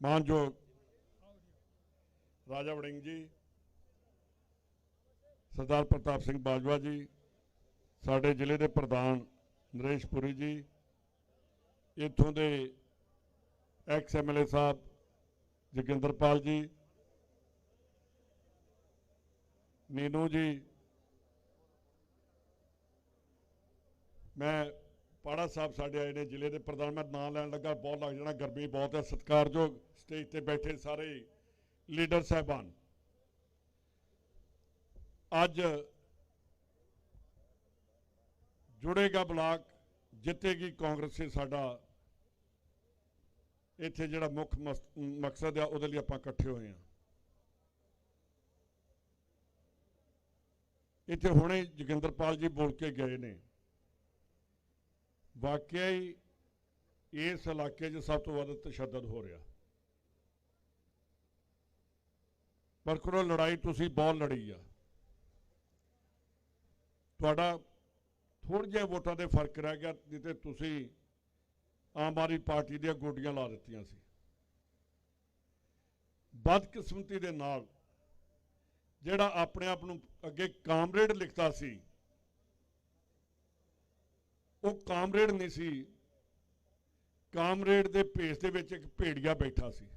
ਮਾਨਯੋਗ ਰਾਜਾ ਵੜਿੰਗ ਜੀ, ਸਰਦਾਰ ਪ੍ਰਤਾਪ ਸਿੰਘ ਬਾਜਵਾ ਜੀ, ਸਾਡੇ ਜ਼ਿਲ੍ਹੇ ਦੇ ਪ੍ਰਧਾਨ ਨਰੇਸ਼ ਪੁਰੀ ਜੀ, ਇੱਥੋਂ ਦੇ ਐਕਸ ਐਮਐਲਏ ਸਾਹਿਬ ਜੋਗਿੰਦਰਪਾਲ ਜੀ, ਨੀਨੂ ਜੀ, ਮੈਂ ਪਾੜਾ ਸਾਹਿਬ ਸਾਡੇ ਆਏ ਨੇ ਜ਼ਿਲ੍ਹੇ ਦੇ ਪ੍ਰਧਾਨ, ਮੈਂ ਨਾਂ ਲੈਣ ਲੱਗਾ, ਬਹੁਤ ਲੱਗ ਜਾਣਾ, ਗਰਮੀ ਬਹੁਤ ਹੈ, ਸਤਿਕਾਰਯੋਗ ਸਟੇਜ ਤੇ ਬੈਠੇ ਸਾਰੇ ਲੀਡਰ ਸਾਹਿਬਾਨ। ਅੱਜ ਜੁੜੇਗਾ ਬਲਾਕ, ਜਿੱਤੇਗੀ ਕਾਂਗਰਸ, ਇਹ ਸਾਡਾ ਇੱਥੇ ਜਿਹੜਾ ਮੁੱਖ ਮਸ- ਮਕਸਦ ਆ, ਉਹਦੇ ਲਈ ਆਪਾਂ ਇਕੱਠੇ ਹੋਏ ਹਾਂ। ਇੱਥੇ ਹੁਣੇ ਜੋਗਿੰਦਰਪਾਲ ਜੀ ਬੋਲ ਕੇ ਗਏ ਨੇ। ਵਾਕਿਆ ਹੀ ਇਸ ਇਲਾਕੇ 'ਚ ਸਭ ਤੋਂ ਵੱਧ ਤਸ਼ੱਦਦ ਹੋ ਰਿਹਾ। ਪਰ ਕਰੋ, ਲੜਾਈ ਤੁਸੀਂ ਬਹੁਤ ਲੜੀ ਆ। ਤੁਹਾਡਾ ਥੋੜ੍ਹੇ ਜਿਹੇ ਵੋਟਾਂ ਦੇ ਫ਼ਰਕ ਰਹਿ ਗਿਆ ਜਿੱਤੇ ਤੁਸੀਂ ਆਮ ਆਦਮੀ ਪਾਰਟੀ ਦੀਆਂ ਗੋਡੀਆਂ ਲਾ ਦਿੱਤੀਆਂ ਸੀ। ਬਦਕਿਸਮਤੀ ਦੇ ਨਾਲ ਜਿਹੜਾ ਆਪਣੇ ਆਪ ਨੂੰ ਅੱਗੇ ਕਾਮਰੇਡ ਲਿਖਦਾ ਸੀ ਉਹ ਕਾਮਰੇਡ ਨਹੀਂ ਸੀ। ਕਾਮਰੇਡ ਦੇ ਭੇਸ ਦੇ ਵਿੱਚ ਇੱਕ ਭੇੜੀਆ ਬੈਠਾ ਸੀ।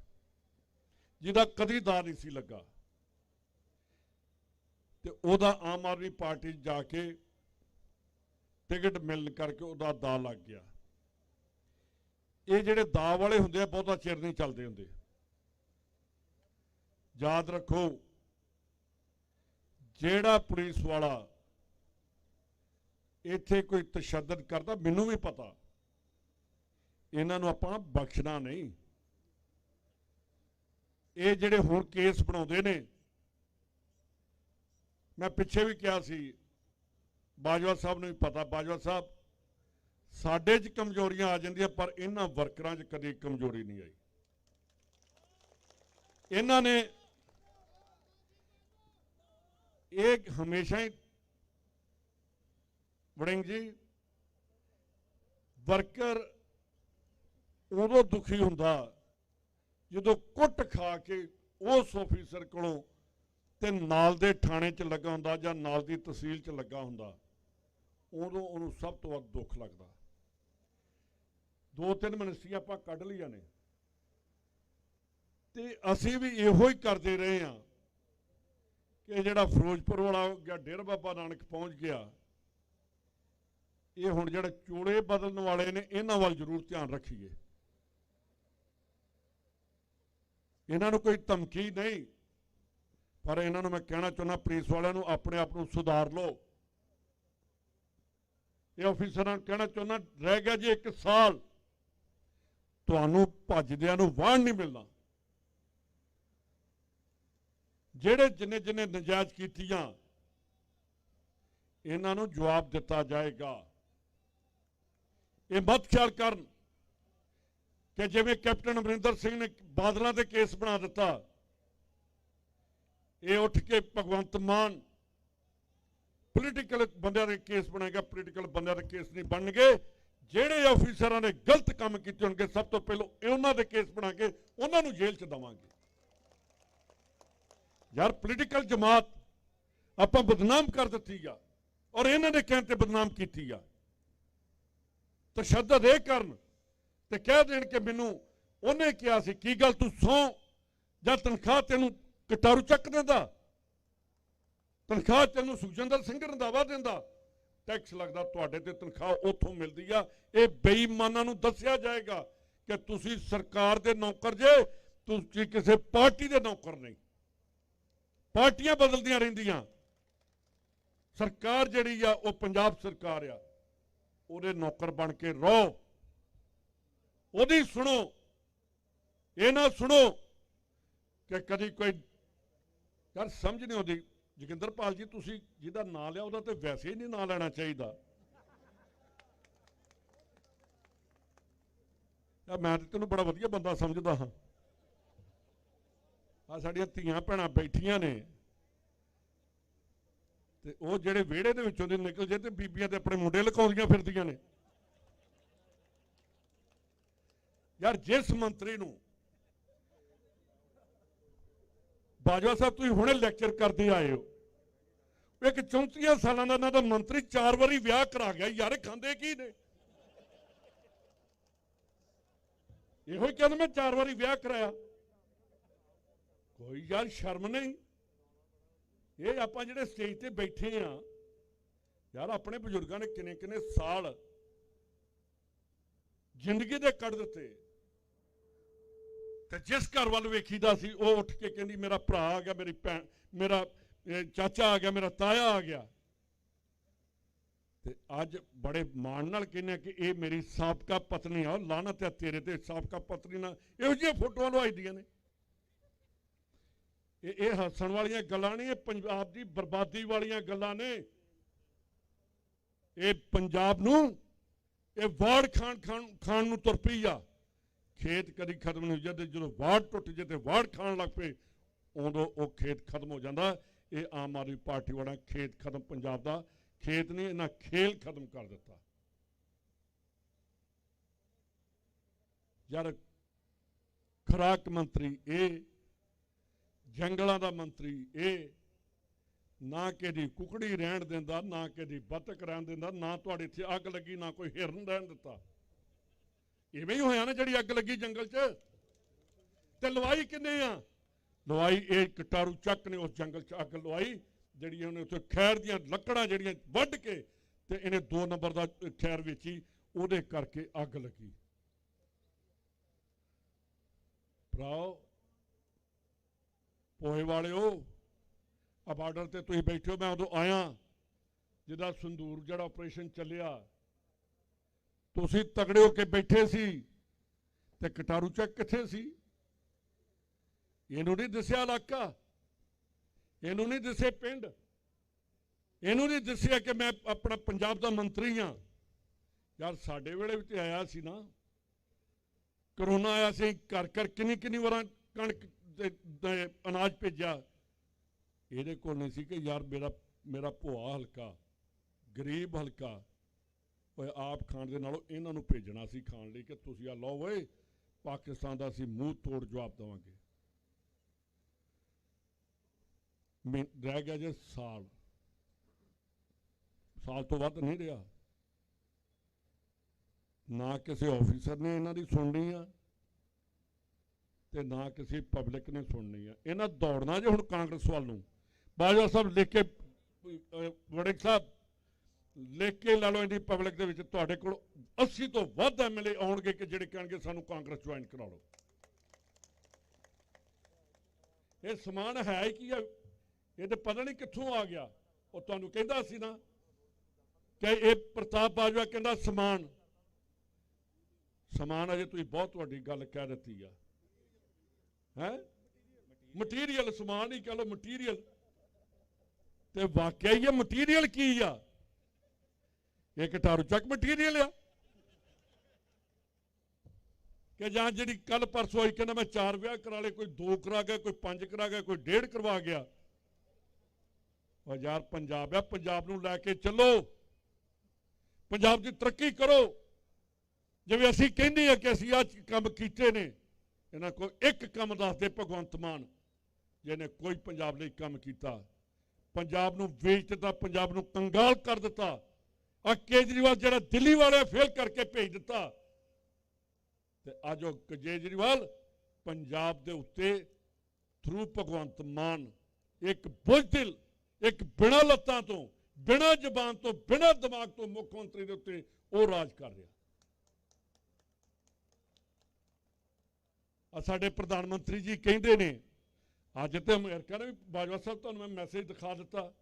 ਜਿਹਦਾ ਕਦੀ ਦਾ ਨਹੀਂ ਸੀ ਲੱਗਾ। ਤੇ ਉਹਦਾ ਆਮ ਆਦਮੀ ਪਾਰਟੀ ਜਾ ਕੇ ਟਿਕਟ ਮਿਲਣ ਕਰਕੇ ਉਹਦਾ ਦਾ ਲੱਗ ਗਿਆ। ਇਹ ਜਿਹੜੇ ਦਾ ਵਾਲੇ ਹੁੰਦੇ ਆ, ਬਹੁਤਾ ਚਿਰ ਨਹੀਂ ਚੱਲਦੇ ਹੁੰਦੇ। ਯਾਦ ਰੱਖੋ, ਜਿਹੜਾ ਪੁਲਿਸ ਵਾਲਾ ਇੱਥੇ ਕੋਈ ਤਸ਼ੱਦਦ ਕਰਦਾ, ਮੈਨੂੰ ਵੀ ਪਤਾ। ਇਹਨਾਂ ਨੂੰ ਆਪਾਂ ਬਖਸ਼ਣਾ ਨਹੀਂ। ਇਹ ਜਿਹੜੇ ਹੋਰ ਕੇਸ ਬਣਾਉਂਦੇ ਨੇ, ਮੈਂ ਪਿੱਛੇ ਵੀ ਕਿਹਾ ਸੀ, ਬਾਜਵਾ ਸਾਹਿਬ ਨੂੰ ਵੀ ਪਤਾ, ਬਾਜਵਾ ਸਾਹਿਬ, ਸਾਡੇ 'ਚ ਕਮਜ਼ੋਰੀਆਂ ਆ ਜਾਂਦੀਆਂ, ਪਰ ਇਹਨਾਂ ਵਰਕਰਾਂ 'ਚ ਕਦੇ ਕਮਜ਼ੋਰੀ ਨਹੀਂ ਆਈ। ਇਹਨਾਂ ਨੇ ਇਹ ਹਮੇਸ਼ਾ ਹੀ ਵੜਿੰਗ ਜੀ, ਵਰਕਰ ਉਦੋਂ ਦੁਖੀ ਹੁੰਦਾ ਜਦੋਂ ਕੁੱਟ ਖਾ ਕੇ ਉਸ ਆਫੀਸਰ ਕੋਲੋਂ ਤੇ ਨਾਲ ਦੇ ਥਾਣੇ 'ਚ ਲੱਗਾ ਹੁੰਦਾ ਜਾਂ ਨਾਲ ਦੀ ਤਹਿਸੀਲ 'ਚ ਲੱਗਾ ਹੁੰਦਾ, ਉਦੋਂ ਉਹਨੂੰ ਸਭ ਤੋਂ ਵੱਧ ਦੁੱਖ ਲੱਗਦਾ। ਦੋ ਤਿੰਨ ਮਿਨਿਸਟਰੀਆਂ ਆਪਾਂ ਕੱਢ ਲਈਆਂ ਨੇ। ਤੇ ਅਸੀਂ ਵੀ ਇਹੋ ਹੀ ਕਰਦੇ ਰਹੇ ਹਾਂ ਕਿ ਜਿਹੜਾ ਫਿਰੋਜ਼ਪੁਰ ਵਾਲਾ ਗਿਆ ਡੇਰਾ ਬਾਬਾ ਨਾਨਕ ਪਹੁੰਚ ਗਿਆ ਇਹ ਹੁਣ ਜਿਹੜੇ ਚੋੜੇ ਬਦਲਣ ਵਾਲੇ ਨੇ, ਇਹਨਾਂ ਵੱਲ ਜ਼ਰੂਰ ਧਿਆਨ ਰੱਖੀਏ। ਇਹਨਾਂ ਨੂੰ ਕੋਈ ਧਮਕੀ ਨਹੀਂ, ਪਰ ਇਹਨਾਂ ਨੂੰ ਮੈਂ ਕਹਿਣਾ ਚਾਹੁੰਦਾ, ਪੁਲਿਸ ਵਾਲਿਆਂ ਨੂੰ ਆਪਣੇ ਆਪ ਨੂੰ ਸੁਧਾਰ ਲਓ। ਇਹ ਅਫੀਸਰਾਂ ਨੂੰ ਕਹਿਣਾ ਚਾਹੁੰਦਾ, ਰਹਿ ਗਿਆ ਜੀ ਇੱਕ ਸਾਲ, ਤੁਹਾਨੂੰ ਭੱਜਦਿਆਂ ਨੂੰ ਵਾਹਣ ਨਹੀਂ ਮਿਲਣਾ। ਜਿਹੜੇ ਜਿੰਨੇ ਜਿੰਨੇ ਨਜਾਇਜ਼ ਕੀਤੀਆਂ, ਇਹਨਾਂ ਨੂੰ ਜਵਾਬ ਦਿੱਤਾ ਜਾਏਗਾ। ਇਹ ਮਤ ਖਿਆਲ ਕਰਨ ਕਿ ਜਿਵੇਂ ਕੈਪਟਨ ਅਮਰਿੰਦਰ ਸਿੰਘ ਨੇ ਬਾਦਲਾਂ ਤੇ ਕੇਸ ਬਣਾ ਦਿੱਤਾ, ਇਹ ਉੱਠ ਕੇ ਭਗਵੰਤ ਮਾਨ ਪੋਲੀਟੀਕਲ ਬੰਦਿਆਂ ਦੇ ਕੇਸ ਬਣਾਏਗਾ ਪੋਲੀਟੀਕਲ ਬੰਦਿਆਂ ਦੇ ਕੇਸ ਨਹੀਂ ਬਣਨਗੇ। ਜਿਹੜੇ ਅਫੀਸਰਾਂ ਨੇ ਗਲਤ ਕੰਮ ਕੀਤੇ ਹੋਣਗੇ, ਸਭ ਤੋਂ ਪਹਿਲਾਂ ਉਹਨਾਂ ਦੇ ਕੇਸ ਬਣਾ ਕੇ ਉਹਨਾਂ ਨੂੰ ਜੇਲ੍ਹ 'ਚ ਦਵਾਂਗੇ। ਯਾਰ ਪੋਲੀਟੀਕਲ ਜਮਾਤ ਆਪਾਂ ਬਦਨਾਮ ਕਰ ਦਿੱਤੀ ਆ, ਔਰ ਇਹਨਾਂ ਦੇ ਕਹਿਣ ਤੇ ਬਦਨਾਮ ਕੀਤੀ ਆ। ਤਸ਼ੱਦਦ ਇਹ ਕਰਨ ਤੇ ਕਹਿ ਦੇਣ ਕਿ ਮੈਨੂੰ ਉਹਨੇ ਕਿਹਾ ਸੀ, ਕੀ ਗੱਲ ਤੂੰ ਸੌ ਜਾਂ ਤਨਖਾਹ ਤੈਨੂੰ ਕਟਾਰੂ ਚੱਕ ਦਿੰਦਾ? ਤਨਖਾਹ ਤੈਨੂੰ ਸੁਖਜਿੰਦਰ ਸਿੰਘ ਰੰਧਾਵਾ ਦਿੰਦਾ? ਟੈਕਸ ਲੱਗਦਾ ਤੁਹਾਡੇ ਤੇ ਤਨਖਾਹ ਉੱਥੋਂ ਮਿਲਦੀ ਆ। ਇਹ ਬੇਈਮਾਨਾਂ ਨੂੰ ਦੱਸਿਆ ਜਾਏਗਾ ਕਿ ਤੁਸੀਂ ਸਰਕਾਰ ਦੇ ਨੌਕਰ ਜੇ, ਤੁਸੀਂ ਕਿਸੇ ਪਾਰਟੀ ਦੇ ਨੌਕਰ ਨਹੀਂ। ਪਾਰਟੀਆਂ ਬਦਲਦੀਆਂ ਰਹਿੰਦੀਆਂ। ਸਰਕਾਰ ਜਿਹੜੀ ਆ, ਉਹ ਪੰਜਾਬ ਸਰਕਾਰ ਆ। ਉਹਦੇ ਨੌਕਰ ਬਣ ਕੇ ਰਹੋ। ਉਹਦੀ ਸੁਣੋ। ਇਹ ਨਾ ਸੁਣੋ ਕਿ ਕਦੀ ਕੋਈ ਯਾਰ ਸਮਝ ਨਹੀਂ ਆਉਂਦੀ। ਜੋਗਿੰਦਰਪਾਲ ਜੀ, ਤੁਸੀਂ ਜਿਹਦਾ ਨਾਂ ਲਿਆ, ਉਹਦਾ ਤੇ ਵੈਸੇ ਹੀ ਨਹੀਂ ਨਾਂ ਲੈਣਾ ਚਾਹੀਦਾ। ਯਾ ਮੈਂ ਤੇ ਤੈਨੂੰ ਬੜਾ ਵਧੀਆ ਬੰਦਾ ਸਮਝਦਾ ਹਾਂ। ਆ ਸਾਡੀਆਂ ਧੀਆਂ ਭੈਣਾਂ ਬੈਠੀਆਂ ਨੇ। ਤੇ ਉਹ ਜਿਹੜੇ ਵਿਹੜੇ ਦੇ ਵਿੱਚੋਂ ਦੀ ਨਿਕਲ ਜੇ ਤੇ ਬੀਬੀਆਂ ਤੇ ਆਪਣੇ ਮੁੰਡੇ ਲਕਾਉਂਦੀਆਂ ਫਿਰਦੀਆਂ ਨੇ। ਯਾਰ ਜਿਸ ਮੰਤਰੀ ਨੂੰ ਬਾਜਵਾ ਸਾਹਿਬ ਤੁਸੀਂ ਹੁਣੇ ਲੈਕਚਰ ਕਰਦੇ ਆਏ ਹੋ। ਇੱਕ 34 ਸਾਲਾਂ ਦਾ ਇਹਨਾਂ ਦਾ ਮੰਤਰੀ ਚਾਰ ਵਾਰੀ ਵਿਆਹ ਕਰਾ ਗਿਆ। ਯਾਰ ਖਾਂਦੇ ਕੀ ਨੇ? ਇਹੋ ਹੀ ਕਹਿੰਦਾ ਮੈਂ ਚਾਰ ਵਾਰੀ ਵਿਆਹ ਕਰਾਇਆ। ਕੋਈ ਯਾਰ ਸ਼ਰਮ ਨਹੀਂ। ਇਹ ਆਪਾਂ ਜਿਹੜੇ ਸਟੇਜ ਤੇ ਬੈਠੇ ਆ, ਯਾਰ ਆਪਣੇ ਬਜ਼ੁਰਗਾਂ ਨੇ ਕਿੰਨੇ ਕਿੰਨੇ ਸਾਲ ਜ਼ਿੰਦਗੀ ਦੇ ਕੱਢ ਦਿੱਤੇ। ਤੇ ਜਿਸ ਘਰ ਵੱਲ ਵੇਖੀਦਾ ਸੀ, ਉਹ ਉੱਠ ਕੇ ਕਹਿੰਦੀ, ਮੇਰਾ ਭਰਾ ਆ ਗਿਆ, ਮੇਰੀ ਭੈਣ, ਮੇਰਾ ਚਾਚਾ ਆ ਗਿਆ, ਮੇਰਾ ਤਾਇਆ ਆ ਗਿਆ। ਤੇ ਅੱਜ ਬੜੇ ਮਾਣ ਨਾਲ ਕਹਿੰਦੇ ਆ ਕਿ ਇਹ ਮੇਰੀ ਸਾਬਕਾ ਪਤਨੀ ਆ ਲਾਨਤ ਹੈ ਤੇਰੇ ਤੇ, ਸਾਬਕਾ ਪਤਨੀ ਨਾਲ ਇਹੋ ਜਿਹੀਆਂ ਫੋਟੋਆਂ ਲਵਾਈਦੀਆਂ ਨੇ। ਇਹ ਇਹ ਹੱਸਣ ਵਾਲੀਆਂ ਗੱਲਾਂ ਨਹੀਂ, ਇਹ ਪੰਜਾਬ ਦੀ ਬਰਬਾਦੀ ਵਾਲੀਆਂ ਗੱਲਾਂ ਨੇ। ਇਹ ਪੰਜਾਬ ਨੂੰ, ਇਹ ਵਾੜ ਖਾਣ ਖਾਣ ਖਾਨ ਨੂੰ ਤੁਰ ਪਈ ਆ। ਖੇਤ ਕਦੀ ਖਤਮ ਨਹੀਂ ਜਦ, ਜਦੋਂ ਵਾੜ ਟੁੱਟ ਜੇ ਤੇ ਵਾੜ ਖਾਣ ਲੱਗ ਪਏ, ਉਦੋਂ ਉਹ ਖੇਤ ਖਤਮ ਹੋ ਜਾਂਦਾ। ਇਹ ਆਮ ਆਦਮੀ ਪਾਰਟੀ ਵਾਲਾ ਖੇਤ ਖਤਮ ਪੰਜਾਬ ਦਾ, ਖੇਤ ਨਹੀਂ ਇਹਨਾਂ ਖੇਲ ਖਤਮ ਕਰ ਦਿੱਤਾ। ਯਾਰ, ਖੁਰਾਕ ਮੰਤਰੀ ਇਹ ਜੰਗਲਾਂ ਦਾ ਮੰਤਰੀ, ਇਹ ਨਾ ਕਿਹਦੀ ਕੁਕੜੀ ਰਹਿਣ ਦਿੰਦਾ, ਨਾ ਕਿਹਦੀ ਬਤਕ ਰਹਿਣ ਦਿੰਦਾ, ਨਾ ਤੁਹਾਡੇ ਇੱਥੇ ਅੱਗ ਲੱਗੀ, ਨਾ ਕੋਈ ਹਿਰਨ ਰਹਿਣ ਦਿੱਤਾ। ਇਵੇਂ ਹੀ ਹੋਇਆ ਨਾ ਜਿਹੜੀ ਅੱਗ ਲੱਗੀ ਜੰਗਲ 'ਚ। ਤੇ ਲਵਾਈ ਕਿੰਨੇ ਆ? ਲਵਾਈ ਇਹ ਕਟਾਰੂ ਚੱਕ ਨੇ ਉਸ ਜੰਗਲ 'ਚ ਅੱਗ ਲਵਾਈ, ਜਿਹੜੀ ਉਹਨੇ ਉੱਥੇ ਖੈਰ ਦੀਆਂ ਲੱਕੜਾਂ ਜਿਹੜੀਆਂ ਵੱਢ ਕੇ ਤੇ ਇਹਨੇ 2 ਨੰਬਰ ਦਾ ਖੈਰ ਵੇਚੀ, ਉਹਦੇ ਕਰਕੇ ਅੱਗ ਲੱਗੀ। ਭਰਾਓ ਪੋਹੇ ਵਾਲਿਓ, ਆ ਬਾਰਡਰ ਤੇ ਤੁਸੀਂ ਬੈਠੇ ਹੋ, ਮੈਂ ਉਦੋਂ ਆਇਆ। ਜਿਹਦਾ ਸੰਦੂਰ ਜਿਹੜਾ ਆਪਰੇਸ਼ਨ ਚੱਲਿਆ, ਤੁਸੀਂ ਤਗੜੇ ਹੋ ਕੇ ਬੈਠੇ ਸੀ ਤੇ ਕਟਾਰੂ ਚੱਕ ਕਿੱਥੇ ਸੀ? ਇਹਨੂੰ ਨਹੀਂ ਦੱਸਿਆ ਇਲਾਕਾ, ਇਹਨੂੰ ਨਹੀਂ ਦੱਸੇ ਪਿੰਡ, ਇਹਨੂੰ ਨਹੀਂ ਦੱਸਿਆ ਕਿ ਮੈਂ ਆਪਣਾ ਪੰਜਾਬ ਦਾ ਮੰਤਰੀ ਹਾਂ। ਯਾਰ ਸਾਡੇ ਵੇਲੇ ਵੀ ਤੇ ਆਇਆ ਸੀ ਨਾ। ਕਰੋਨਾ ਆਇਆ ਸੀ ਘਰ ਘਰ ਕਿੰਨੀ ਕਿੰਨੀ ਵਾਰਾਂ ਕਣਕ ਅਨਾਜ ਭੇਜਿਆ। ਇਹਦੇ ਕੋਲ ਨਹੀਂ ਸੀ ਕਿ ਯਾਰ ਮੇਰਾ ਮੇਰਾ ਭੁਆ ਹਲਕਾ, ਗਰੀਬ ਹਲਕਾ, ਓਏ ਆਪ ਖਾਣ ਦੇ ਨਾਲੋਂ ਇਹਨਾਂ ਨੂੰ ਭੇਜਣਾ ਸੀ ਖਾਣ ਲਈ ਕਿ ਤੁਸੀਂ ਆ ਲਓ ਓਏ, ਪਾਕਿਸਤਾਨ ਦਾ ਅਸੀਂ ਮੂੰਹ ਤੋੜ ਜਵਾਬ ਦੇਵਾਂਗੇ। ਮੈਂ ਰਹਿ ਗਿਆ ਜੇ ਸਾਲ। ਸਾਲ ਤੋਂ ਵੱਧ ਨਹੀਂ ਰਿਹਾ। ਨਾ ਕਿਸੇ ਆਫੀਸਰ ਨੇ ਇਹਨਾਂ ਦੀ ਸੁਣਨੀ ਆ। ਤੇ ਨਾ ਕਿਸੇ ਪਬਲਿਕ ਨੇ ਸੁਣਨੀ ਆ। ਇਹਨਾਂ ਦੌੜਨਾ ਜੇ ਹੁਣ ਕਾਂਗਰਸ ਵੱਲ ਨੂੰ। ਬਾਜਵਾ ਸਾਹਿਬ ਲਿਖ ਕੇ ਅਹ, ਵੜਿੰਗ ਸਾਹਿਬ ਲਿਖ ਕੇ ਲਾ ਲਓ ਇਹਦੀ ਪਬਲਿਕ ਦੇ ਵਿੱਚ ਤੁਹਾਡੇ ਕੋਲ 80 ਤੋਂ ਵੱਧ ਐਮਐਲਏ ਆਉਣਗੇ ਕਿ ਜਿਹੜੇ ਕਹਿਣਗੇ ਸਾਨੂੰ ਕਾਂਗਰਸ ਜੁਆਇਨ ਕਰਾ ਲਓ। ਇਹ ਸਮਾਨ ਹੈ ਕੀ ਆ? ਇਹ ਤੇ ਪਤਾ ਨਹੀਂ ਕਿੱਥੋਂ ਆ ਗਿਆ। ਉਹ ਤੁਹਾਨੂੰ ਕਹਿੰਦਾ ਸੀ ਨਾ ਕਿ ਇਹ ਪ੍ਰਤਾਪ ਬਾਜਵਾ ਕਹਿੰਦਾ ਸਮਾਨ। ਸਮਾਨ ਅਜੇ ਤੁਸੀਂ ਬਹੁਤ ਵੱਡੀ ਗੱਲ ਕਹਿ ਦਿੱਤੀ ਆ। ਹੈ? ਮਟੀਰੀਅਲ ਸਮਾਨ ਹੀ ਕਹ ਲਓ ਮਟੀਰੀਅਲ ਤੇ ਵਾਕਿਆ ਹੀ ਇਹ ਮਟੀਰੀਅਲ ਕੀ ਆ? ਇਹ ਕਟਾਰੂ ਚੱਕ ਮਟੀਰੀਅਲ ਆ। ਕਿ ਜਾਂ ਜਿਹੜੀ ਕੱਲ ਪਰਸੋਂ ਆਈ, ਕਹਿੰਦਾ ਮੈਂ ਚਾਰ ਵਿਆਹ ਕਰਾ ਲਏ, ਕੋਈ ਦੋ ਕਰਾ ਗਿਆ, ਕੋਈ ਪੰਜ ਕਰਾ ਗਿਆ, ਕੋਈ ਡੇਢ ਕਰਵਾ ਗਿਆ। ਉਹ ਯਾਰ ਪੰਜਾਬ ਆ, ਪੰਜਾਬ ਨੂੰ ਲੈ ਕੇ ਚੱਲੋ। ਪੰਜਾਬ ਦੀ ਤਰੱਕੀ ਕਰੋ। ਜਿਵੇਂ ਅਸੀਂ ਕਹਿੰਦੇ ਆ ਕਿ ਅਸੀਂ ਆਹ ਕੰਮ ਕੀਤੇ ਨੇ ਇਹਨਾਂ ਕੋਲ ਇੱਕ ਕੰਮ ਦੱਸਦੇ ਭਗਵੰਤ ਮਾਨ, ਜਿਹਨੇ ਕੋਈ ਪੰਜਾਬ ਲਈ ਕੰਮ ਕੀਤਾ। ਪੰਜਾਬ ਨੂੰ ਵੇਚ ਦਿੱਤਾ, ਪੰਜਾਬ ਨੂੰ ਕੰਗਾਲ ਕਰ ਦਿੱਤਾ। ਆ ਕੇਜਰੀਵਾਲ ਜਿਹੜਾ ਦਿੱਲੀ ਵਾਲੇ ਫੇਲ ਕਰਕੇ ਭੇਜ ਦਿੱਤਾ। ਤੇ ਅੱਜ ਉਹ ਕੇਜਰੀਵਾਲ ਪੰਜਾਬ ਦੇ ਉੱਤੇ ਥਰੂ ਭਗਵੰਤ ਮਾਨ, ਇੱਕ ਬੁਜ਼ਦਿਲ ਇੱਕ ਬਿਨਾਂ ਲੱਤਾਂ ਤੋਂ, ਬਿਨਾਂ ਜ਼ਬਾਨ ਤੋਂ, ਬਿਨਾਂ ਦਿਮਾਗ ਤੋਂ ਮੁੱਖ ਮੰਤਰੀ ਦੇ ਉੱਤੇ ਉਹ ਰਾਜ ਕਰ ਰਿਹਾ। ਸਾਡੇ ਪ੍ਰਧਾਨ ਮੰਤਰੀ ਜੀ ਕਹਿੰਦੇ ਨੇ, ਅੱਜ ਤੇ ਅਮਰੀਕਾ ਨੇ ਵੀ ਬਾਜਵਾ ਸਾਹਿਬ ਤੁਹਾਨੂੰ ਮੈਂ ਮੈਸੇਜ ਦਿਖਾ ਦਿੱਤਾ।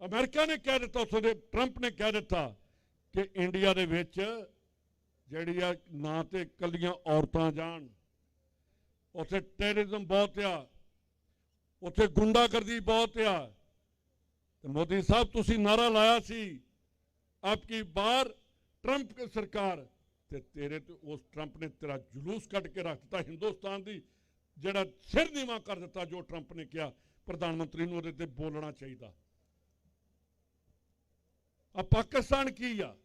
ਅਮਰੀਕਾ ਨੇ ਕਹਿ ਦਿੱਤਾ ਉਸ ਦੇ ਟਰੰਪ ਨੇ ਕਹਿ ਦਿੱਤਾ ਕਿ ਇੰਡੀਆ ਦੇ ਵਿੱਚ ਜਿਹੜੀ ਆ ਨਾ ਤੇ ਕੱਲੀਆਂ ਔਰਤਾਂ ਜਾਣ, ਉੱਥੇ ਟੈਰਰਿਜ਼ਮ ਬਹੁਤ ਆ, ਉੱਥੇ ਗੁੰਡਾਗਰਦੀ ਬਹੁਤ ਆ। ਤੇ ਮੋਦੀ ਸਾਹਿਬ, ਤੁਸੀਂ ਨਾਰਾ ਲਾਇਆ ਸੀ ਆਪਕੀ ਬਾਰ ਟਰੰਪ ਸਰਕਾਰ ਤੇ ਤੇਰੇ ਤੇ ਉਸ ਟਰੰਪ ਨੇ ਤੇਰਾ ਜਲੂਸ ਕੱਢ ਕੇ ਰੱਖ ਦਿੱਤਾ ਹਿੰਦੁਸਤਾਨ ਦੀ, ਜਿਹੜਾ ਸਿਰ ਨੀਵਾ ਕਰ ਦਿੱਤਾ ਜੋ ਟਰੰਪ ਨੇ ਕਿਹਾ, ਪ੍ਰਧਾਨ ਮੰਤਰੀ ਨੂੰ ਉਹਦੇ ਤੇ ਬੋਲਣਾ ਚਾਹੀਦਾ। ਆ ਪਾਕਿਸਤਾਨ ਕੀ ਆ?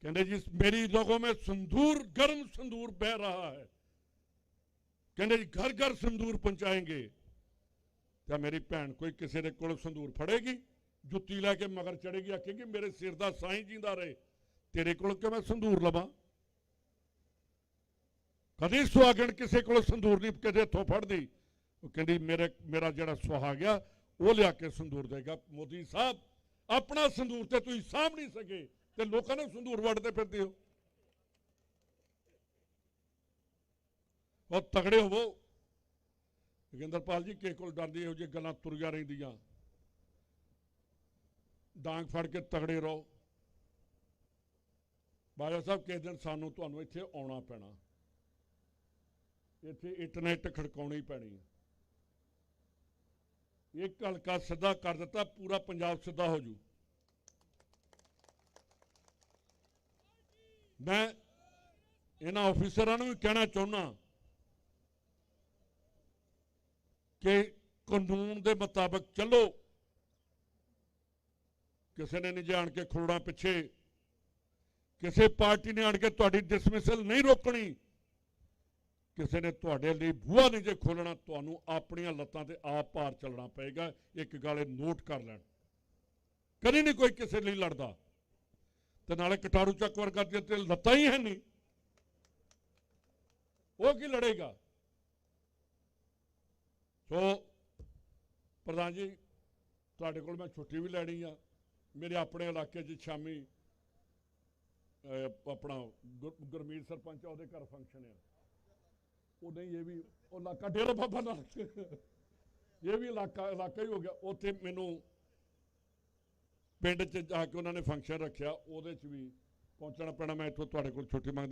ਕਹਿੰਦੇ ਜੀ, ਮੇਰੀ ਲੋਗੋ ਮੇ ਸੰਦੂਰ, ਗਰਮ ਸੰਦੂਰ ਬਹਿ ਰਹਾ ਹੈ। ਕਹਿੰਦੇ ਜੀ, ਘਰ ਘਰ ਸੰਦੂਰ ਪਹੁੰਚਾਏਗੇ। ਤਾਂ ਮੇਰੀ ਭੈਣ ਕੋਈ ਕਿਸੇ ਦੇ ਕੋਲ ਸੰਦੂਰ ਫੜੇਗੀ, ਜੁੱਤੀ ਲੈ ਕੇ ਮਗਰ ਚੜੇਗੀ ਆਖੇਗੀ, ਮੇਰੇ ਸਿਰ ਦਾ ਸਾਈਂ ਜਿੰਦਾ ਰਹੇ। ਤੇਰੇ ਕੋਲ ਕਿ ਮੈਂ ਸੰਦੂਰ ਲਵਾਂ? ਕਦੀ ਸੁਹਾਗਣ ਕਿਸੇ ਕੋਲ ਸੰਧੂਰ ਨਹੀਂ ਕਦੇ ਹੱਥੋਂ ਫੜਦੀ। ਉਹ ਕਹਿੰਦੀ, ਮੇਰੇ, ਮੇਰਾ ਜਿਹੜਾ ਸੁਹਾਗ ਆ, ਉਹ ਲਿਆ ਕੇ ਸੰਦੂਰ ਦੇਗਾ। ਮੋਦੀ ਸਾਹਿਬ, ਆਪਣਾ ਸੰਦੂਰ ਤੇ ਤੁਸੀਂ ਸਾਂਭ ਨਹੀਂ ਸਕੇ ਤੇ ਲੋਕਾਂ ਨੂੰ ਸੰਧੂਰ ਵੜਦੇ ਫਿਰਦੇ ਹੋ। ਉਹ ਤਗੜੇ ਹੋਵੋ। ਜੋਗਿੰਦਰਪਾਲ ਜੀ, ਕਿਸੇ ਕੋਲ ਡਰਦੀ ਇਹੋ ਜਿਹੀ ਗੱਲਾਂ ਤੁਰੀਆਂ ਰਹਿੰਦੀਆਂ। ਡਾਂਗ ਫੜ ਕੇ ਤਗੜੇ ਰਹੋ। ਬਾਜਾ ਸਾਹਿਬ ਕਿਸੇ ਦਿਨ ਸਾਨੂੰ ਤੁਹਾਨੂੰ ਇੱਥੇ ਆਉਣਾ ਪੈਣਾ। ਇੱਥੇ ਇੰਟਰਨੈਟ ਖੜਕਾਉਣੀ ਪੈਣੀ ਇੱਕ ਹਲਕਾ ਸਿੱਧਾ ਕਰ ਦਿੱਤਾ, ਪੂਰਾ ਪੰਜਾਬ ਸਿੱਧਾ ਹੋ ਜੂ। ਮੈਂ ਇਹਨਾਂ ਆਫੀਸਰਾਂ ਨੂੰ ਵੀ ਕਹਿਣਾ ਚਾਹੁੰਦਾ ਕਿ ਕਾਨੂੰਨ ਦੇ ਮੁਤਾਬਕ ਚੱਲੋ। ਕਿਸੇ ਨੇ ਨਹੀਂ ਜਾਣ ਕੇ ਖਰੋੜਾਂ ਪਿੱਛੇ। ਕਿਸੇ ਪਾਰਟੀ ਨੇ ਆਣ ਕੇ ਤੁਹਾਡੀ ਡਿਸਮਿਸਲ ਨਹੀਂ ਰੋਕਣੀ, ਕਿਸੇ ਨੇ ਤੁਹਾਡੇ ਲਈ ਬੂਹਾ ਨਹੀਂ ਜੇ ਖੋਲਣਾ ਤੁਹਾਨੂੰ ਆਪਣੀਆਂ ਲੱਤਾਂ ਤੇ ਆਪ ਭਾਰ ਚੱਲਣਾ ਪਏਗਾ, ਇੱਕ ਗੱਲ ਨੋਟ ਕਰ ਲੈਣ। ਕਦੀ ਨਹੀਂ ਕੋਈ ਕਿਸੇ ਲਈ ਲੜਦਾ। ਤੇ ਨਾਲੇ ਕਟਾਰੂ ਚੱਕ ਵਰਗਾ ਤੇ ਲੱਤਾਂ ਹੀ ਹੈ ਨਹੀਂ। ਉਹ ਕੀ ਲੜੇਗਾ? ਸੋ, ਪ੍ਰਧਾਨ ਜੀ, ਤੁਹਾਡੇ ਕੋਲ ਮੈਂ ਛੁੱਟੀ ਵੀ ਲੈਣੀ ਆ। ਮੇਰੇ ਆਪਣੇ ਇਲਾਕੇ 'ਚ ਸ਼ਾਮੀ ਆਪਣਾ ਗੁਰਮੀਤ ਸਰਪੰਚ ਉਹਦੇ ਘਰ ਫੰਕਸ਼ਨ ਆ। ਉਹ ਨਹੀਂ ਇਹ ਵੀ, ਉਹ ਇਲਾਕਾ ਡੇਰਾ ਬਾਬਾ ਨਾਨਕ। ਇਹ ਵੀ ਇਲਾਕਾ ਇਲਾਕਾ ਹੀ ਹੋ ਗਿਆ। ਉੱਥੇ ਮੈਨੂੰ ਪਿੰਡ 'ਚ ਜਾ ਕੇ ਉਹਨਾਂ ਨੇ ਫੰਕਸ਼ਨ ਰੱਖਿਆ। ਉਹਦੇ 'ਚ ਵੀ ਪਹੁੰਚਣਾ ਪੈਣਾ। ਮੈਂ ਇੱਥੋਂ ਤੁਹਾਡੇ ਕੋਲ ਛੁੱਟੀ ਮੰਗਦਾ।